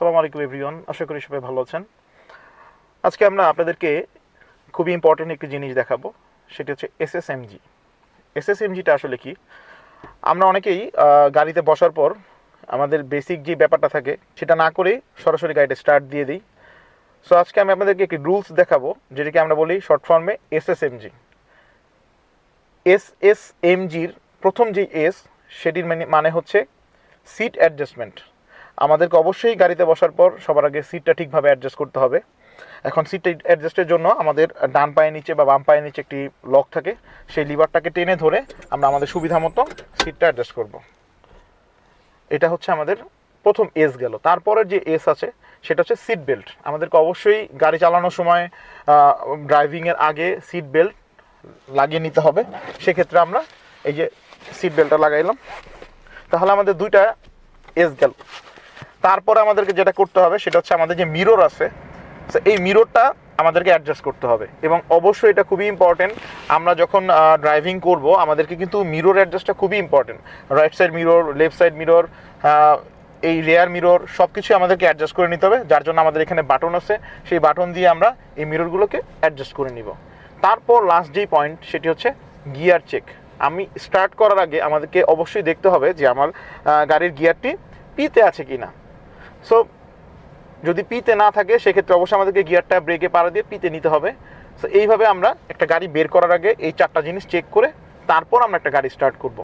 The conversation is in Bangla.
আসসালামু আলাইকুম এভরিওয়ান আশা করি সবাই ভালো আছেন। আজকে আমরা আপনাদেরকে খুবই ইম্পর্টেন্ট একটি জিনিস দেখাবো, সেটি হচ্ছে এসএসএমজি এসএসএমজিটা আসলে কি? আমরা অনেকেই গাড়িতে বসার পর আমাদের বেসিক যে ব্যাপারটা থাকে, সেটা না করেই সরাসরি গাড়িটা স্টার্ট দিয়ে দিই। সো আজকে আমি আপনাদেরকে একটি রুলস দেখাবো, যেটাকে আমরা বলি শর্ট ফর্মে এসএসএমজি এস এস এমজির প্রথম যে এস সেটির মানে মানে হচ্ছে সিট অ্যাডজাস্টমেন্ট আমাদেরকে অবশ্যই গাড়িতে বসার পর সবার আগে সিটটা ঠিকভাবে অ্যাডজাস্ট করতে হবে। এখন সিটটা অ্যাডজাস্টের জন্য আমাদের ডান পায়ের নিচে বা বাম পায়ের নিচে একটি লক থাকে। সেই লিভারটাকে টেনে ধরে আমরা আমাদের সুবিধা মতো সিটটা অ্যাডজাস্ট করব। এটা হচ্ছে আমাদের প্রথম এস গেল। তারপরের যে এস আছে, সেটা হচ্ছে সিট বেল্ট আমাদেরকে অবশ্যই গাড়ি চালানোর সময় ড্রাইভিংয়ের আগে সিট বেল্ট লাগিয়ে নিতে হবে। সেক্ষেত্রে আমরা এই যে সিট বেল্টটা লাগাইলাম। তাহলে আমাদের দুইটা এস গেল। তারপরে আমাদেরকে যেটা করতে হবে, সেটা হচ্ছে আমাদের যে মিরর আছে এই মিররটা আমাদেরকে অ্যাডজাস্ট করতে হবে। এবং অবশ্যই এটা খুবই ইম্পর্টেন্ট আমরা যখন ড্রাইভিং করব, আমাদেরকে কিন্তু মিরর অ্যাডজাস্টটা খুবই important right side mirror left side mirror এই রেয়ার মিরর সব কিছু আমাদেরকে অ্যাডজাস্ট করে নিতে হবে। যার জন্য আমাদের এখানে বাটন আছে, সেই বাটন দিয়ে আমরা এই মিররগুলোকে অ্যাডজাস্ট করে নিব। তারপর লাস্ট যেই পয়েন্ট সেটি হচ্ছে গিয়ার চেক আমি স্টার্ট করার আগে আমাদেরকে অবশ্যই দেখতে হবে যে আমার গাড়ির গিয়ারটি পিতে আছে কি না সো যদি পিতে না থাকে, সেক্ষেত্রে অবশ্যই আমাদেরকে গিয়ারটা ব্রেকে পাড়া দিয়ে পিতে নিতে হবে। সো এইভাবে আমরা একটা গাড়ি বের করার আগে এই চারটা জিনিস চেক করে তারপর আমরা একটা গাড়ি স্টার্ট করব।